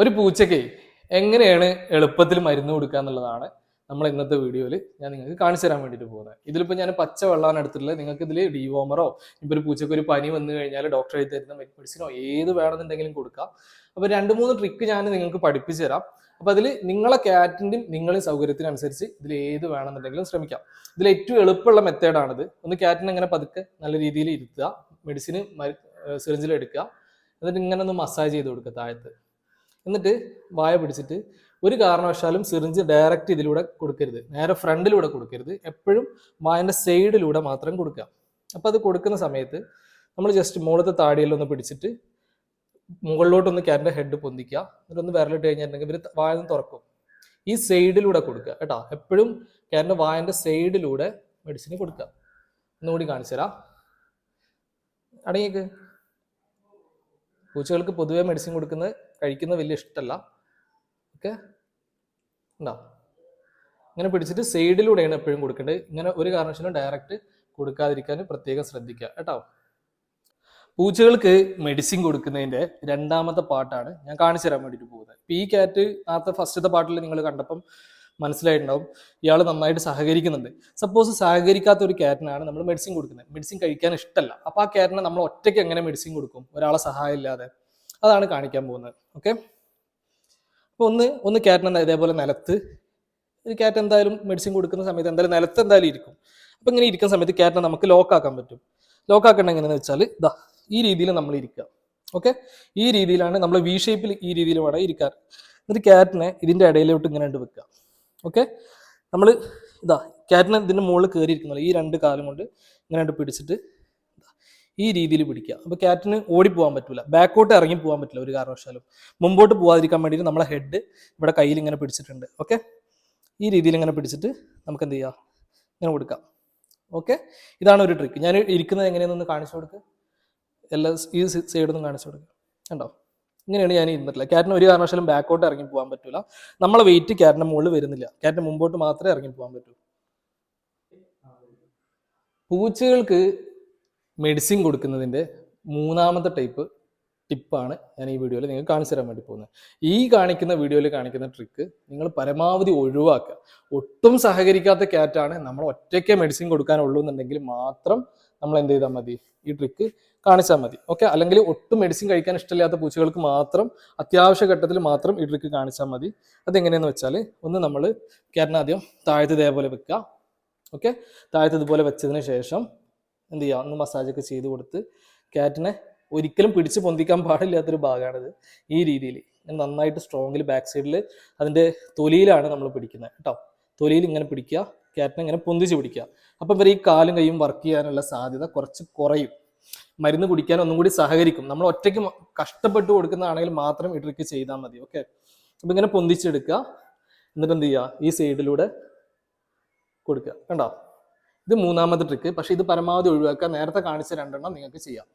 ഒരു പൂച്ചയ്ക്ക് എങ്ങനെയാണ് എളുപ്പത്തിൽ മരുന്ന് കൊടുക്കുക എന്നുള്ളതാണ് നമ്മൾ ഇന്നത്തെ വീഡിയോയിൽ ഞാൻ നിങ്ങൾക്ക് കാണിച്ചു തരാൻ വേണ്ടിയിട്ട് പോകുന്നത്. ഇതിലിപ്പോൾ ഞാൻ പച്ച വെള്ളമാണ് എടുത്തിട്ടുള്ളത്. നിങ്ങൾക്ക് ഇതിൽ ഡിവോമറോ ഇപ്പോൾ ഒരു പൂച്ചയ്ക്ക് ഒരു പനി വന്നു കഴിഞ്ഞാൽ ഡോക്ടർ എഴുതി തരുന്ന മെഡിസിനോ ഏത് വേണമെന്നുണ്ടെങ്കിലും കൊടുക്കാം. അപ്പോൾ രണ്ട് മൂന്ന് ട്രിക്ക് ഞാൻ നിങ്ങൾക്ക് പഠിപ്പിച്ചു തരാം. അപ്പോൾ അതിൽ നിങ്ങളെ ക്യാറ്റിന്റെയും നിങ്ങളുടെ സൗകര്യത്തിനനുസരിച്ച് ഇതിൽ ഏത് വേണമെന്നുണ്ടെങ്കിലും ശ്രമിക്കാം. ഇതിൽ ഏറ്റവും എളുപ്പമുള്ള മെത്തേഡാണിത് ഒന്ന് ക്യാറ്റിനെ ഇങ്ങനെ പതുക്കെ നല്ല രീതിയിൽ ഇരുത്തുക. മെഡിസിന് സിറിഞ്ചിൽ എടുക്കുക. എന്നിട്ട് ഇങ്ങനെ ഒന്ന് മസാജ് ചെയ്ത് കൊടുക്കുക താഴത്ത്. എന്നിട്ട് വായ പിടിച്ചിട്ട് ഒരു കാരണവശാലും സിറിഞ്ച് ഡയറക്റ്റ് ഇതിലൂടെ കൊടുക്കരുത്. നേരെ ഫ്രണ്ടിലൂടെ കൊടുക്കരുത്. എപ്പോഴും വായന്റെ സൈഡിലൂടെ മാത്രം കൊടുക്കുക. അപ്പോൾ അത് കൊടുക്കുന്ന സമയത്ത് നമ്മൾ ജസ്റ്റ് മുകളിലത്തെ താടിയെല്ലാം ഒന്ന് പിടിച്ചിട്ട് മുകളിലോട്ടൊന്ന് ക്യാറ്റിന്റെ ഹെഡ് പൊന്തിക്കുക. എന്നിട്ടൊന്ന് വിരലിട്ട് കഴിഞ്ഞിട്ടുണ്ടെങ്കിൽ ഇവർ വായ തുറക്കും. ഈ സൈഡിലൂടെ കൊടുക്കുക കേട്ടോ. എപ്പോഴും ക്യാറ്റിന്റെ വായന്റെ സൈഡിലൂടെ മെഡിസിൻ കൊടുക്കുക. ഒന്നുകൂടി കാണിച്ചു തരാം. അടങ്ങിയേക്ക്. പൂച്ചകൾക്ക് പൊതുവേ മെഡിസിൻ കൊടുക്കുന്നത് കഴിക്കുന്നത് വലിയ ഇഷ്ടമല്ല ഓക്കെ? ഉണ്ടോ? ഇങ്ങനെ പിടിച്ചിട്ട് സൈഡിലൂടെയാണ് എപ്പോഴും കൊടുക്കേണ്ടത്. ഇങ്ങനെ ഒരു കാരണവശാലും ഡയറക്റ്റ് കൊടുക്കാതിരിക്കാൻ പ്രത്യേകം ശ്രദ്ധിക്കുക. കേട്ടോ? പൂച്ചകൾക്ക് മെഡിസിൻ കൊടുക്കുന്നതിന്റെ രണ്ടാമത്തെ പാട്ടാണ് ഞാൻ കാണിച്ചു തരാൻ വേണ്ടിയിട്ട് പോകുന്നത്. ഇപ്പം ഈ ക്യാറ്റ് നേരത്തെ ഫസ്റ്റത്തെ പാട്ടിൽ നിങ്ങൾ കണ്ടപ്പം മനസ്സിലായിട്ടുണ്ടാവും. ഇയാൾ നന്നായിട്ട് സഹകരിക്കുന്നുണ്ട്. സപ്പോസ് സഹകരിക്കാത്ത ഒരു ക്യാറ്റിനാണ് നമ്മൾ മെഡിസിൻ കൊടുക്കുന്നത്. മെഡിസിൻ കഴിക്കാൻ ഇഷ്ടമല്ല അപ്പോൾ ആ ക്യാറ്റിനെ നമ്മൾ ഒറ്റയ്ക്ക് എങ്ങനെ മെഡിസിൻ കൊടുക്കും? ഒരാളെ സഹായം ഇല്ലാതെ അതാണ് കാണിക്കാൻ പോകുന്നത്. ഓക്കെ അപ്പോൾ ഒന്ന് ഒന്ന് ക്യാറ്റിന് ഇതേപോലെ നിലത്ത്. ഒരു ക്യാറ്റ് എന്തായാലും മെഡിസിൻ കൊടുക്കുന്ന സമയത്ത് എന്തായാലും നിലത്ത് എന്തായാലും ഇരിക്കും. അപ്പോൾ ഇങ്ങനെ ഇരിക്കുന്ന സമയത്ത് ക്യാറ്റിനെ നമുക്ക് ലോക്ക് ആക്കാൻ പറ്റും. ലോക്ക് ആക്കേണ്ട എങ്ങനെയെന്ന് വെച്ചാൽ ഇതാ ഈ രീതിയിൽ നമ്മൾ ഇരിക്കുക. ഓക്കെ ഈ രീതിയിലാണ് നമ്മൾ വി ഷേപ്പിൽ ഈ രീതിയിൽ വേണം ഇരിക്കാൻ എന്നിട്ട് ക്യാറ്റിനെ ഇതിന്റെ ഇടയിലോട്ട് ഇങ്ങനെ ഉണ്ട് വെക്കുക. ഓക്കെ നമ്മൾ ഇതാ ക്യാറ്റിനെ ഇതിന്റെ മുകളിൽ കയറിയിരിക്കുന്നില്ല ഈ രണ്ട് കാലം കൊണ്ട് ഇങ്ങനെ പിടിച്ചിട്ട് ഈ രീതിയിൽ പിടിക്കുക. അപ്പോൾ ക്യാറ്റിന് ഓടിപ്പോകാൻ പറ്റില്ല ബാക്കോട്ട് ഇറങ്ങി പോകാൻ പറ്റില്ല ഒരു കാരണവശാലും. മുമ്പോട്ട് പോകാതിരിക്കാൻ വേണ്ടിയിട്ട് നമ്മളെ ഹെഡ് ഇവിടെ കയ്യിൽ ഇങ്ങനെ പിടിച്ചിട്ടുണ്ട്. ഓക്കെ? ഈ രീതിയിൽ ഇങ്ങനെ പിടിച്ചിട്ട് നമുക്ക് എന്ത് ചെയ്യാം? ഇങ്ങനെ കൊടുക്കാം. ഓക്കെ? ഇതാണ് ഒരു ട്രിക്ക് ഞാൻ ഇരിക്കുന്നത് എങ്ങനെയാണെന്ന് കാണിച്ചു കൊടുക്കുക എല്ലാ ഈ സൈഡൊന്നും കാണിച്ചു കൊടുക്കുക കണ്ടോ? ഇങ്ങനെയാണ് ഞാൻ ഇരുന്നിട്ടില്ല ക്യാറ്റിന് ഒരു കാരണവശാലും ബാക്കോട്ട് ഇറങ്ങി പോകാൻ പറ്റില്ല നമ്മളെ വെയിറ്റ് ക്യാറ്റിന്റെ മുകളിൽ വരുന്നില്ല. ക്യാറ്റിന് മുമ്പോട്ട് മാത്രമേ ഇറങ്ങി പോകാൻ പറ്റൂ. പൂച്ചകൾക്ക് മെഡിസിൻ കൊടുക്കുന്നതിന്റെ മൂന്നാമത്തെ ടൈപ്പ് ടിപ്പാണ് ഞാൻ ഈ വീഡിയോയിൽ നിങ്ങൾക്ക് കാണിച്ചു തരാൻ വേണ്ടി പോകുന്നത്. ഈ കാണിക്കുന്ന വീഡിയോയിൽ കാണിക്കുന്ന ട്രിക്ക് നിങ്ങൾ പരമാവധി ഒഴിവാക്കുക. ഒട്ടും സഹകരിക്കാത്ത ക്യാറ്റാണ് നമ്മൾ ഒറ്റയ്ക്ക് മെഡിസിൻ കൊടുക്കാനുള്ളൂ എന്നുണ്ടെങ്കിൽ മാത്രം നമ്മൾ എന്ത് ചെയ്താൽ മതി? ഈ ട്രിക്ക് കാണിച്ചാൽ മതി. ഓക്കെ അല്ലെങ്കിൽ ഒട്ടും മെഡിസിൻ കഴിക്കാൻ ഇഷ്ടമില്ലാത്ത പൂച്ചകൾക്ക് മാത്രം അത്യാവശ്യ ഘട്ടത്തിൽ മാത്രം ഈ ട്രിക്ക് കാണിച്ചാൽ മതി. അതെങ്ങനെയെന്ന് വെച്ചാൽ ഒന്ന് നമ്മൾ ക്യാറ്റിനാദ്യം ആദ്യം താഴത്ത് ഇതേപോലെ വെക്കുക. ഓക്കെ താഴത്ത് ഇതുപോലെ വെച്ചതിന് ശേഷം എന്ത് ചെയ്യുക ഒന്ന് മസാജൊക്കെ ചെയ്ത് കൊടുത്ത് ക്യാറ്റിനെ ഒരിക്കലും പിടിച്ച് പൊന്തിക്കാൻ പാടില്ലാത്തൊരു ഭാഗമാണിത്. ഈ രീതിയിൽ നന്നായിട്ട് സ്ട്രോങ്ങിൽ ബാക്ക് സൈഡിൽ അതിന്റെ തൊലിയിലാണ് നമ്മൾ പിടിക്കുന്നത് കേട്ടോ. തൊലിയിൽ ഇങ്ങനെ പിടിക്കുക ക്യാറ്റിനെ ഇങ്ങനെ പൊന്തിച്ച് പിടിക്കുക. അപ്പം ഇവർ ഈ കാലും കൈയും വർക്ക് ചെയ്യാനുള്ള സാധ്യത കുറച്ച് കുറയും. മരുന്ന് കുടിക്കാൻ ഒന്നും കൂടി സഹകരിക്കും. നമ്മൾ ഒറ്റയ്ക്ക് കഷ്ടപ്പെട്ട് കൊടുക്കുന്നതാണെങ്കിൽ മാത്രം ഈ ട്രിക്ക് ചെയ്താൽ മതി. ഓക്കെ അപ്പം ഇങ്ങനെ പൊന്തിച്ചെടുക്കുക എന്നിട്ട് എന്ത് ചെയ്യുക? ഈ സൈഡിലൂടെ കൊടുക്കുക. കണ്ടോ? ഇത് മൂന്നാമത്തെ ട്രിക്ക് പക്ഷെ ഇത് പരമാവധി ഒഴിവാക്കുക. നേരത്തെ കാണിച്ച രണ്ടെണ്ണം നിങ്ങൾക്ക് ചെയ്യാം.